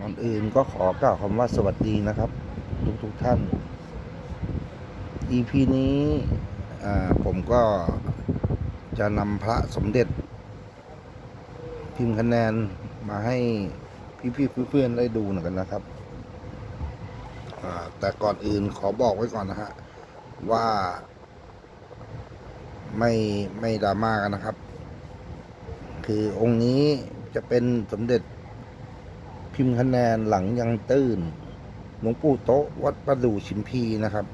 ก่อนอื่นก็ขอกล่าวคำว่าสวัสดีนะครับ ทุกทุกๆท่าน EP นี้ผมก็จะนำพระสมเด็จ พิมพ์คะแนนมาให้พี่ๆเพื่อนๆได้ดูหน่อยกันนะครับ แต่ก่อนอื่นขอบอกไว้ก่อนนะฮะ ว่าไม่ไม่ดราม่ากันนะครับ คือองค์นี้จะเป็นสมเด็จ พิมพ์คะแนนหลังยังตื้น หลวงปู่โต๊ะวัดประดู่ชิมพีนะครับ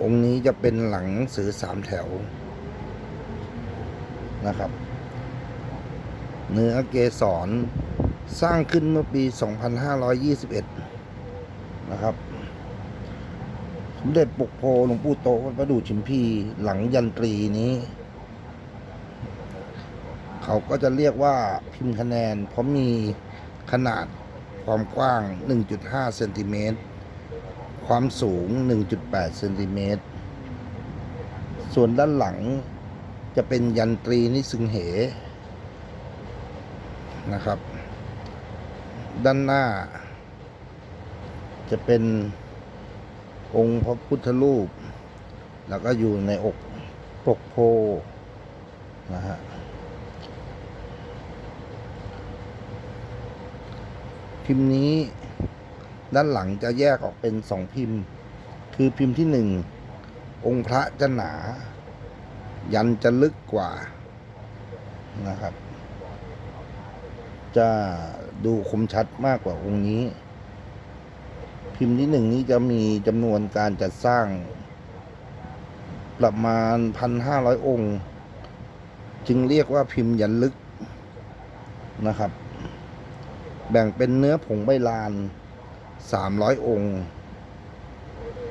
องค์นี้จะเป็นหลังสือสามแถวนะครับ เนื้อเกสรสร้างขึ้นเมื่อปี 2521 นะครับ สมเด็จปกโพหลวงปู่โตวัดประดู่ชิมพีหลังยันตรีนี้ เขาก็จะเรียกว่าพิมพ์คะแนน เพราะมี ขนาดความกว้าง 1.5 เซนติเมตร ความสูง 1.8 เซนติเมตร ส่วนด้านหลังจะเป็นยันตรีนิสึงเหนะครับ ด้านหน้า จะเป็นองค์พระพุทธรูป แล้วก็อยู่ในอกปกโพนะฮะ พิมพ์นี้ด้านหลังจะแยกออกเป็นสองพิมพ์ คือพิมพ์ที่หนึ่งองค์พระจะหนา ยันจะลึกกว่านะครับ จะดูคมชัดมากกว่าองค์นี้ พิมพ์ที่หนึ่งนี้จะมีจำนวนการจัดสร้าง ประมาณพันห้าร้อยองค์ จึงเรียกว่าพิมพ์ยันลึกนะครับ แบ่งเป็นเนื้อผงใบลานสามร้อยองค์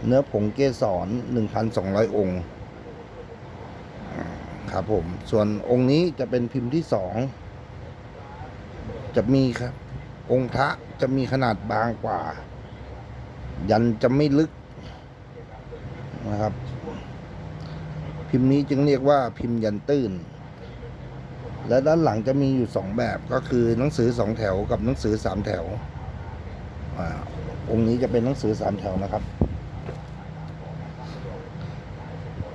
เนื้อผงเกสรหนึ่งพันสองร้อยองค์ครับผม ส่วนองค์นี้จะเป็นพิมพ์ที่สอง จะมีครับ องค์พระจะมีขนาดบางกว่า ยันจะไม่ลึกนะครับ พิมพ์นี้จึงเรียกว่าพิมพ์ยันตื้น และด้านหลังจะมีอยู่สองแบบก็คือหนังสือสองแถวกับหนังสือสามแถวอาองค์นี้จะเป็นหนังสือสามแถวนะครับ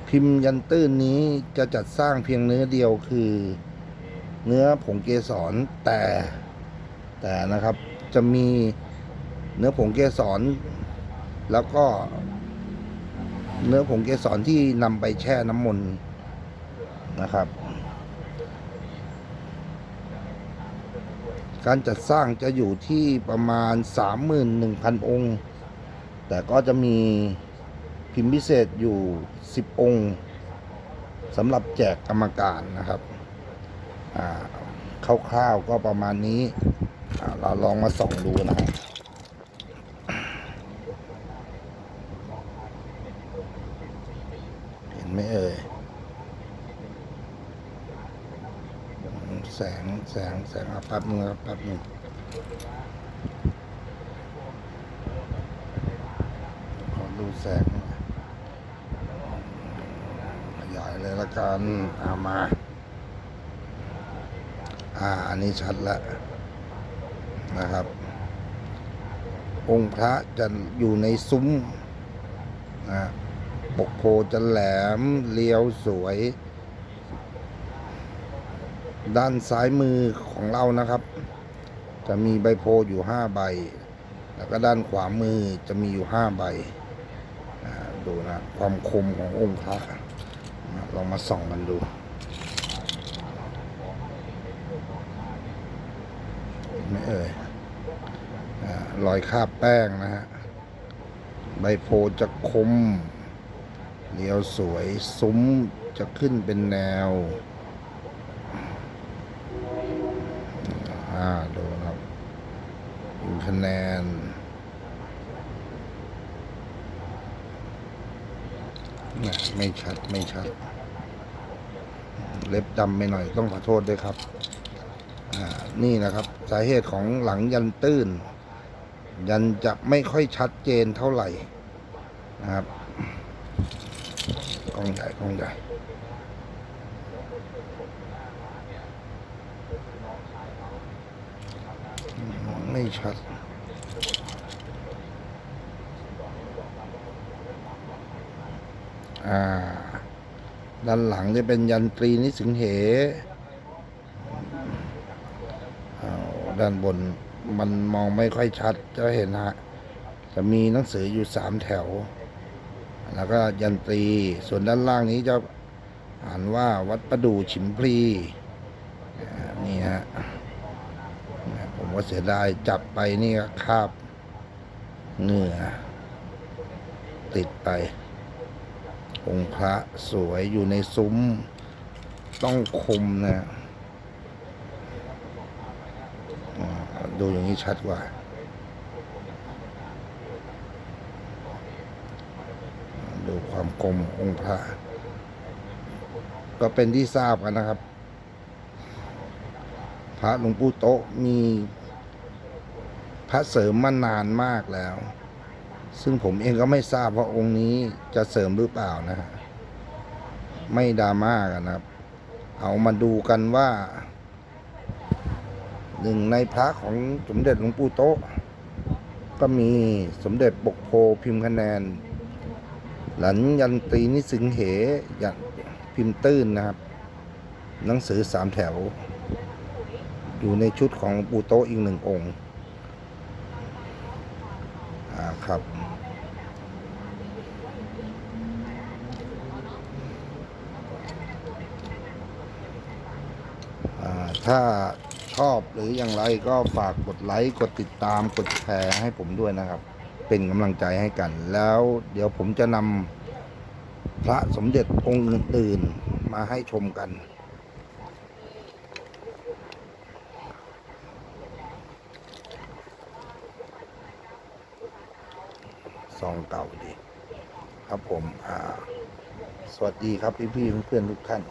พิมพ์ยันตื้นนี้จะจัดสร้างเพียงเนื้อเดียวคือ เนื้อผงเกสรแต่แต่นะครับจะมีเนื้อผงเกสรแล้วก็ เนื้อผงเกสรที่นำไปแช่น้ำมนต์นะครับ การจัดสร้างจะอยู่ที่ประมาณ 31,000 องค์ แต่ก็จะมีพิมพ์พิเศษอยู่ 10 องค์สำหรับแจกกรรมการนะครับคร่าวๆก็ประมาณนี้ เราลองมาส่องดูนะฮะเห็นไหมเอ่ย แสงแสงแสงอะแป๊บนึงครับแป๊บนึงขอดูแสงหน่อยขยายเลยละกันเอามา อ่า อันนี้ชัดแล้วนะครับ องค์พระจะอยู่ในซุ้มนะปกโพจะแหลมเลี้ยวสวย ด้านซ้ายมือของเรานะครับ จะมีใบโพอยู่ห้าใบ แล้วก็ด้านขวามือจะมีอยู่ห้าใบดูนะความคมขององค์พระลองมาส่องกันดูไม่เอ่ยรอยคาบแป้งนะฮะ ใบโพจะคมเรียวสวย ซุ้มจะขึ้นเป็นแนว อ่าดูครับคะแนนนะไม่ชัด ไม่ชัด เล็บดำไปหน่อยต้องขอโทษด้วยครับ อ่า นี่นะครับ สาเหตุของหลังยันตื้น ยันจะไม่ค่อยชัดเจนเท่าไหร่ นะครับกล้องใหญ่กล้องใหญ่ ไม่ ชัด อ่า ด้านหลังจะเป็นยันตรีนิสิงเหด้านบนมันมองไม่ค่อยชัด จะเห็นฮะ จะมีหนังสืออยู่สามแถว แล้วก็ยันตรี ส่วนด้านล่างนี้จะอ่านว่าวัดประดู่ฉิมพลีนี่ฮะ็เสียดายจับไปนี่ก็คาบเหงื่อติดไปองค์พระสวยอยู่ในซุ้มต้องคมนะดูอย่างนี้ชัดกว่า ดูความคมองค์พระ ก็เป็นที่ทราบกันนะครับ พระหลวงปู่โตมี พระเสริมมานานมากแล้ว ซึ่งผมเองก็ไม่ทราบว่าองค์นี้จะเสริมหรือเปล่านะฮะไม่ดราม่ากันะครับ เอามาดูกันว่าหนึ่งในพระของสมเด็จหลวงปู่โตะก็มีสมเด็จปกโพพิมพ์คะแนน หลันยันตีนิสิงเหยันพิมพ์ตื้นนะครับ หนังสือสามแถว อยู่ในชุดของหลวงปู่โตะอีกหนึ่งองค์ อ่าครับอ่าถ้าชอบหรืออย่างไรก็ฝากกดไลค์กดติดตามกดแชร์ให้ผมด้วยนะครับ เป็นกำลังใจให้กัน แล้วเดี๋ยวผมจะนำพระสมเด็จองค์อื่นๆมาให้ชมกัน ซองเก่าดี ครับผม อ่า สวัสดีครับพี่ๆเพื่อนๆทุกท่าน